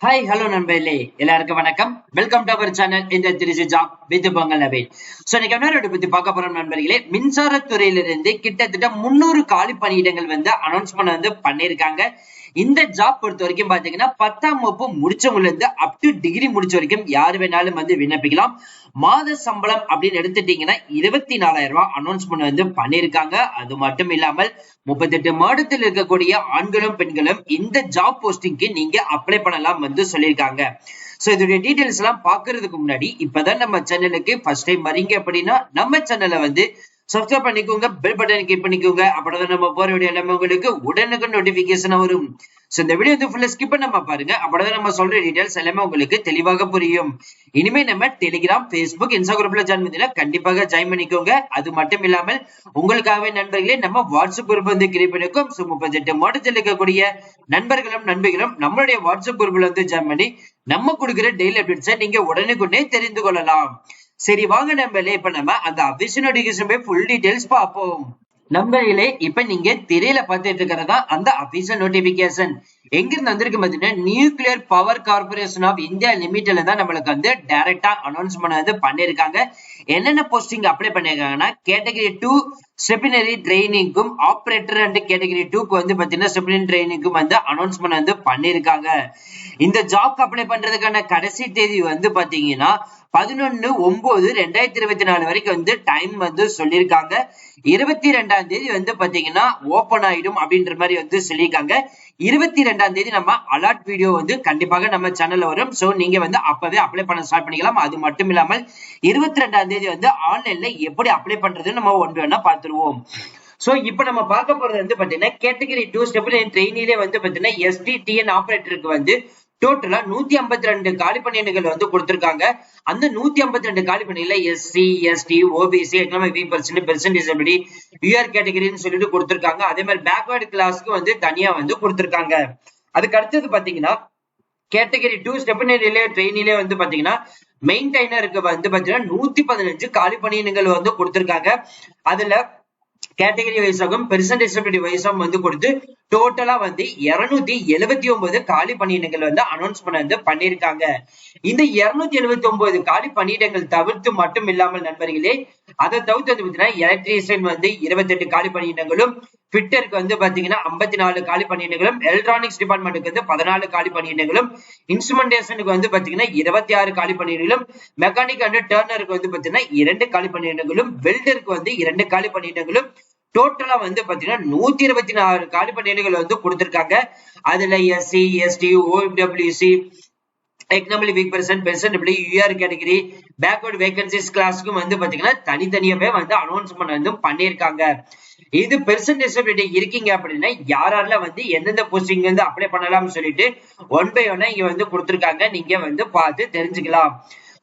Hi hello நண்பர்களே. எல்லாருக்கும் வணக்கம். வெல்கம் டு அவர் சேனல் இந்த திருச்சி ஜாப் வித் பொங்கல் நவே சோ இன்னைக்கு என்ன பத்தி பார்க்க போறோம் நண்பர்களே. மின்சாரத்துறையிலிருந்து கிட்டத்தட்ட முன்னூறு காலி பணியிடங்கள் வந்து அனௌன்ஸ்மெண்ட் வந்து பண்ணியிருக்காங்க. இந்த ஜாப் பொறுத்த வரைக்கும் பாத்தீங்கன்னா பத்தாம் வகுப்பு முடிச்சவங்க இருந்து அப் டு டிகிரி முடிச்ச வரைக்கும் யார் வேணாலும் வந்து விண்ணப்பிக்கலாம். மாத சம்பளம் அப்படின்னு எடுத்துட்டீங்கன்னா இருபத்தி நாலாயிரம் ரூபாய் அனௌன்ஸ்மெண்ட் வந்து பண்ணிருக்காங்க அது மட்டும் இல்லாமல் முப்பத்தெட்டு மாதத்தில் இருக்கக்கூடிய ஆண்களும் பெண்களும் இந்த ஜாப் போஸ்டிங்க்கு நீங்க அப்ளை பண்ணலாம் வந்து சொல்லியிருக்காங்க. சோ இதோடைய டீடைல்ஸ் எல்லாம் பாக்குறதுக்கு முன்னாடி இப்பதான் நம்ம சேனலுக்கு ஃபர்ஸ்ட் டைம் வரீங்க அப்படின்னா நம்ம சேனலை வந்து சப்ஸ்கிரைப் பண்ணிக்கோங்க பெல் பட்டன் கிளிக் பண்ணிக்கோங்க. அப்பதான் நம்ம போற வீடியோ எல்லாமே உங்களுக்கு உடனுக்கு நோட்டிபிகேஷன் வரும். சோ இந்த வீடியோ வந்து ஃபுல்லா ஸ்கிப் பண்ணாம பாருங்க. அப்பதான் நம்ம சொல்ற டீடைல்ஸ் எல்லாமே உங்களுக்கு தெளிவாக புரியும். இனிமே நம்ம டெலிகிராம் பேஸ்புக் இன்ஸ்டாகிராம்ல ஜாயின் பண்ணீங்கன்னா கண்டிப்பாக ஜாயின் பண்ணிக்கோங்க. அது மட்டும் இல்லாமல் உங்களுக்காகவே நண்பர்களே நம்ம வாட்ஸ்அப் குரூப் வந்து கிரியேட் பண்ணிருக்கோம். சோ முப்பத்தெட்டு மாவட்டத்தில் இருக்கக்கூடிய நண்பர்களும் நண்பர்களும் நம்மளுடைய வாட்ஸ்அப் குரூப்ல வந்து ஜாயின் பண்ணி நம்ம கொடுக்குற டெய்லி அப்டேட்ஸை நீங்க உடனுக்குடனே தெரிந்து கொள்ளலாம். சரி வாங்க நம்மளே இப்ப நம்ம அந்த அபிஷன் நோட்டிபிகேஷன் போய் ஃபுல் டீடைல்ஸ் பார்ப்போம். நம்பர்களே இப்ப நீங்க திரையில பார்த்துட்டு இருக்கிறதா அந்த அபிஷியல் நோட்டிபிகேஷன் எங்க இருந்து வந்திருக்கு பாத்தீங்கன்னா nuclear power corporation of India லிமிடெட்ல தான் நம்மளுக்கு வந்து டைரக்டா அனௌன்ஸ்மெண்ட் வந்து பண்ணிருக்காங்க என்னென்ன போஸ்டிங் அப்ளை பண்ணிருக்காங்கன்னா கேட்டகரி டூ செபினரி ட்ரைனிங்க்கும் ஆப்ரேட்டர் அண்ட் கேட்டகரி டூக்கு வந்து பார்த்தீங்கன்னா செபினரி ட்ரைனிங்க்கும் வந்து அனௌன்ஸ்மெண்ட் வந்து பண்ணிருக்காங்க இந்த ஜாப் அப்ளை பண்றதுக்கான கடைசி தேதி வந்து பாத்தீங்கன்னா பதினொன்னு ஒன்பது ரெண்டாயிரத்தி இருபத்தி நாலு வரைக்கும் வந்து டைம் வந்து சொல்லியிருக்காங்க. இருபத்தி ரெண்டாம் தேதி வந்து பாத்தீங்கன்னா ஓபன் ஆயிடும் அப்படின்ற மாதிரி வந்து சொல்லியிருக்காங்க. இருபத்தி ரெண்டாம் தேதி நம்ம அலர்ட் வீடியோ வந்து கண்டிப்பாக நம்ம சேனல்ல வரும். சோ நீங்க வந்து அப்பவே அப்ளை பண்ண ஸ்டார்ட் பண்ணிக்கலாம். அது மட்டும் இல்லாமல் இருபத்தி ரெண்டாம் தேதி வந்து ஆன்லைன்ல எப்படி அப்ளை பண்றதுன்னு நம்ம ஒன்று வேணா பார்த்துருவோம். சோ இப்ப நம்ம பார்க்க போறது வந்து பாத்தீங்கன்னா கேட்டகரி டூ ஸ்டெப் ட்ரெயினிலே வந்து பாத்தீங்கன்னா எஸ்டி டிஎன் ஆபரேட்டருக்கு வந்து டோட்டலா நூத்தி ஐம்பத்தி ரெண்டு காலி பணியிடங்கள் வந்து கொடுத்திருக்காங்க. அந்த நூத்தி ஐம்பத்தி ரெண்டு காலி பணியில SC ST OBC economic peoples person disability UR கேட்டகரின்னு சொல்லிட்டு கொடுத்திருக்காங்க. அதே மாதிரி பேக்வேர்டு கிளாஸ்க்கு வந்து தனியா வந்து கொடுத்திருக்காங்க. அதுக்கு அடுத்தது பாத்தீங்கன்னா கேட்டகரி டூ ஸ்டெப்னிலே ட்ரெயினிலே வந்து பாத்தீங்கன்னா மெயின்டைனருக்கு வந்து பாத்தீங்கன்னா நூத்தி பதினஞ்சு காலி பணியிடங்கள் வந்து கொடுத்திருக்காங்க. அதுல கேட்டகரி வைஸாகவும் பெர்சன்டேஜ் வைஸாகவும் வந்து கொடுத்து டோட்டலா வந்து இருநூத்தி எழுபத்தி ஒன்பது காலி பணியிடங்கள் வந்து அனௌன்ஸ்மெண்ட் வந்து பண்ணியிருக்காங்க. இந்த இருநூத்தி எழுபத்தி ஒன்பது காலி பணியிடங்கள் தவிர்த்து மட்டும் இல்லாமல் நண்பர்களே அதை தவிர்த்து வந்து பாத்தீங்கன்னா எலக்ட்ரீஷியன் வந்து இருபத்தி எட்டு காலி பணியிடங்களும் ஃபிட்டருக்கு வந்து பாத்தீங்கன்னா ஐம்பத்தி நாலு காலி பணியிடங்களும் எலக்ட்ரானிக்ஸ் டிபார்ட்மெண்ட்டுக்கு வந்து பதினாலு காலி பணியிடங்களும் இன்ஸ்ட்ருமெண்டேஷனுக்கு வந்து பாத்தீங்கன்னா இருபத்தி ஆறு காலி பணியிடங்களும் மெக்கானிக் அண்ட் டேர்னருக்கு வந்து பாத்தீங்கன்னா இரண்டு காலி பணியிடங்களும் வெல்டருக்கு வந்து இரண்டு காலி பணியிடங்களும் டோட்டலா வந்து பாத்தீங்கன்னா நூத்தி இருபத்தி நாலு காலி பணியிடங்கள் வந்து கொடுத்திருக்காங்க. அதுல எஸ்சி எஸ்டி ஓஎம்டபிள்யூசி எக்கனாமிக் வீக் பர்சன் இப்படி யூஆர் கேட்டகரி பேக்வர்ட் வேகன்சிஸ் கிளாஸ்க்கும் வந்து பாத்தீங்கன்னா தனித்தனியாவே வந்து அனௌன்ஸ்மெண்ட் வந்து பண்ணியிருக்காங்க. இது பெர்சன்டேஜ் இருக்கீங்க அப்படின்னா யாரெல்லாம் வந்து எந்தெந்த போஸ்டிங் வந்து அப்ளை பண்ணலாம்னு சொல்லிட்டு ஒன் பை ஒன்னா இங்க வந்து கொடுத்துருக்காங்க. நீங்க வந்து பார்த்து தெரிஞ்சுக்கலாம்.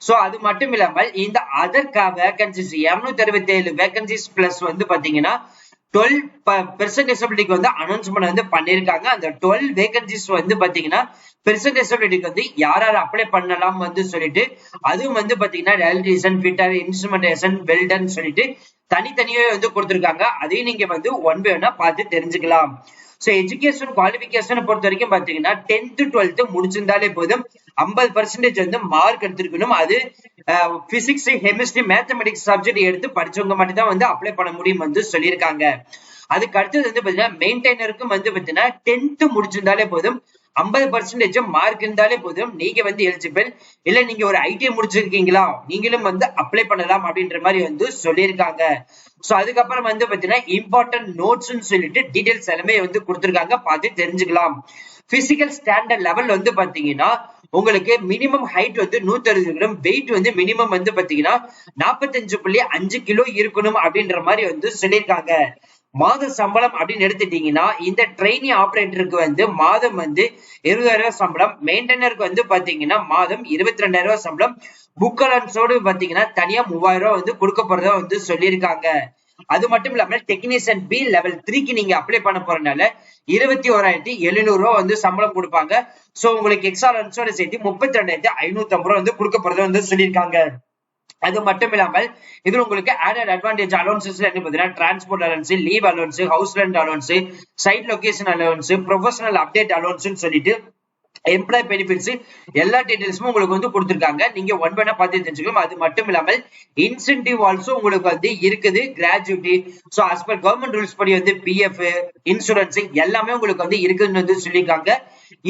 சோ அது மட்டும் இல்லாமல் இந்த அதர் வேகன்சிஸ் இருநூத்தி அறுபத்தி ஏழு வேகன்சிஸ் பிளஸ் வந்து பாத்தீங்கன்னா டுவெல் பெர்சன்ட் டிசபிலிட்டிக்கு வந்து அனௌன்ஸ்மெண்ட் வந்து பண்ணியிருக்காங்க அந்த டுவெல் வேகன்சிஸ் வந்து பாத்தீங்கன்னா பெர்சன்ட் டிசபிலிட்டிக்கு வந்து யார் யார் அப்ளை பண்ணலாம் வந்து சொல்லிட்டு அதுவும் வந்து பாத்தீங்கன்னா எலக்ட்ரிஷியன் ஃபிட்டர் இன்ஸ்ட்ருமெண்டேஷன் வெல்டன் சொல்லிட்டு தனித்தனியாவே வந்து கொடுத்துருக்காங்க. அதையும் நீங்க வந்து ஒன் பை ஒன்னா பார்த்து தெரிஞ்சுக்கலாம். சோ எஜுகேஷன் குவாலிபிகேஷன் பொறுத்த வரைக்கும் பாத்தீங்கன்னா டென்த்து டுவெல்த் முடிச்சிருந்தாலே போதும். ஐம்பது பர்சன்டேஜ் வந்து மார்க் எடுத்திருக்கணும். அது பிசிக்ஸ் கெமிஸ்ட்ரி மேத்தமெட்டிக்ஸ் சப்ஜெக்ட் எடுத்து படிச்சவங்க மட்டும் தான் வந்து அப்ளை பண்ண முடியும் வந்து சொல்லியிருக்காங்க. அதுக்கு அடுத்தது வந்து பாத்தீங்கன்னா மெயின்டைனருக்கும் வந்து பாத்தீங்கன்னா டென்த் முடிச்சிருந்தாலே போதும் ஐம்பது பர்சன்டேஜ் மார்க் இருந்தாலே போதும் நீங்க வந்து எலிஜிபிள் இல்ல நீங்க ஒரு ஐடிஐ முடிச்சிருக்கீங்களா நீங்களும் வந்து அப்ளை பண்ணலாம் அப்படின்ற மாதிரி வந்து சொல்லியிருக்காங்க. சோ அதுக்கப்புறம் வந்து பாத்தீங்கன்னா இம்பார்ட்டன்ட் நோட்ஸ்னு சொல்லிட்டு டீடைல்ஸ் எல்லாமே வந்து கொடுத்துருக்காங்க. பார்த்து தெரிஞ்சுக்கலாம். பிசிக்கல் ஸ்டாண்டர்ட் லெவல் வந்து பாத்தீங்கன்னா உங்களுக்கு மினிமம் ஹைட் வந்து நூத்தி அறுபது கிலோ வெயிட் வந்து மினிமம் வந்து பாத்தீங்கன்னா நாற்பத்தஞ்சு புள்ளி அஞ்சு கிலோ இருக்கணும் அப்படின்ற மாதிரி வந்து சொல்லியிருக்காங்க. மாத சம்பளம் அப்படின்னு எடுத்துட்டீங்கன்னா இந்த ட்ரெயினி ஆபரேட்டருக்கு வந்து மாதம் வந்து இருபதாயிரம் ரூபாய் சம்பளம் மெயின்டெனருக்கு வந்து பாத்தீங்கன்னா மாதம் இருபத்தி ரெண்டாயிரம் ரூபாய் சம்பளம் புக் அலன்ஸோடு பாத்தீங்கன்னா தனியா மூவாயிரம் ரூபாய் வந்து கொடுக்க போறதா வந்து சொல்லியிருக்காங்க. அது மட்டும் இல்லாம டெக்னீஷியன் பி லெவல் த்ரீக்கு நீங்க அப்ளை பண்ண போறதுனால இருபத்தி ஓராயிரத்தி எழுநூறு ரூபா வந்து சம்பளம் கொடுப்பாங்க. சோ உங்களுக்கு எக்ஸாலன்ஸோட லன்ஸோட சேர்த்து முப்பத்தி ரெண்டாயிரத்தி ஐநூத்தி ஐம்பது ரூபா வந்து கொடுக்க போறதா வந்து சொல்லியிருக்காங்க. அது மட்டும் இல்லாமல் இதுல உங்களுக்கு ஆடட் அட்வான்டேஜ் அலோன்சஸ் என்ன பார்த்தீங்கன்னா transport allowance leave allowance house rent allowance site location allowance professional update allowance சொல்லிட்டு எம்ப்ளாய் பெனிஃபிட்ஸ் எல்லா டீடைல்ஸும் உங்களுக்கு வந்து கொடுத்துருக்காங்க. நீங்க ஒன் பண்ண பார்த்து தெரிஞ்சுக்கலாம் அது மட்டும் இல்லாமல் இன்சென்டிவ் ஆல்சோ உங்களுக்கு வந்து இருக்குது. Gratuity so as per government rules படி வந்து பிஎஃப் இன்சூரன்ஸ் எல்லாமே உங்களுக்கு வந்து இருக்குன்னு வந்து சொல்லியிருக்காங்க.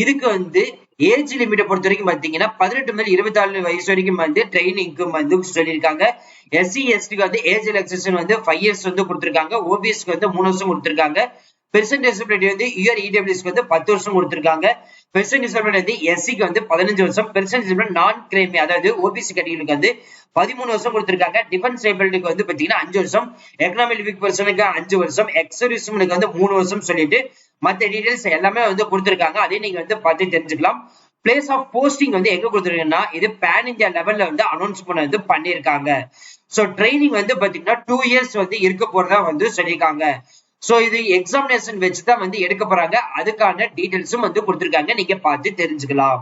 இதுக்கு வந்து ஏஜ் லிமிட்டை பொறுத்த வரைக்கும் பார்த்தீங்கன்னா பதினெட்டு முதல் இருபத்தி நாலு வயசு வரைக்கும் வந்து ட்ரைனிங்க்கு வந்து சொல்லியிருக்காங்க. எஸ்சி எஸ்டிக்கு வந்து ஏஜ் ரிலாக்ஸேஷன் வந்து ஃபைவ் இயர்ஸ் வந்து கொடுத்துருக்காங்க. ஓபிஎஸ்க்கு வந்து மூணு வருஷம் கொடுத்துருக்காங்க. பெர்சன்ட் டிசபிலிட்டி வந்து யூஆர் இடபிள்யூஸ்க்கு வந்து பத்து வருஷம் கொடுத்துருக்காங்க. பெர்சன்ட் டிசபிலிட்டி வந்து எஸ்சிக்கு வந்து பதினஞ்சு வருஷம். பெர்சன்ட் டிசபிலிட்டி நான் கிரைமி அதாவது ஓபிசி கேட்டகரிக்கு வந்து பதிமூணு வருஷம் கொடுத்துருக்காங்க. டிஃபென்ஸ் ஏபிலிட்டிக்கு வந்து பாத்தீங்கன்னா அஞ்சு வருஷம். எக்கனாமிக் வீக் பர்சனுக்கு அஞ்சு வருஷம். எக்ஸர்விஸ்மனுக்கு வந்து மூணு வருஷம் சொல்லிட்டு மத்த டீடைல்ஸ் எல்லாமே வந்து கொடுத்துருக்காங்க. அதையும் நீங்க வந்து பார்த்து தெரிஞ்சுக்கலாம். பிளேஸ் ஆஃப் போஸ்டிங் வந்து எங்க கொடுத்துருக்குன்னா இது பேன் இந்தியா லெவல்ல வந்து அனௌன்ஸ் பண்ண வந்து பண்ணியிருக்காங்க. சோ ட்ரைனிங் வந்து பாத்தீங்கன்னா டூ இயர்ஸ் வந்து இருக்க போறதா வந்து சொல்லியிருக்காங்க. சோ இது எக்ஸாமினேஷன் வச்சு தான் வந்து எடுக்க போறாங்க. அதுக்கான டீடைல்ஸும் வந்து கொடுத்துருக்காங்க. நீங்க பார்த்து தெரிஞ்சுக்கலாம்.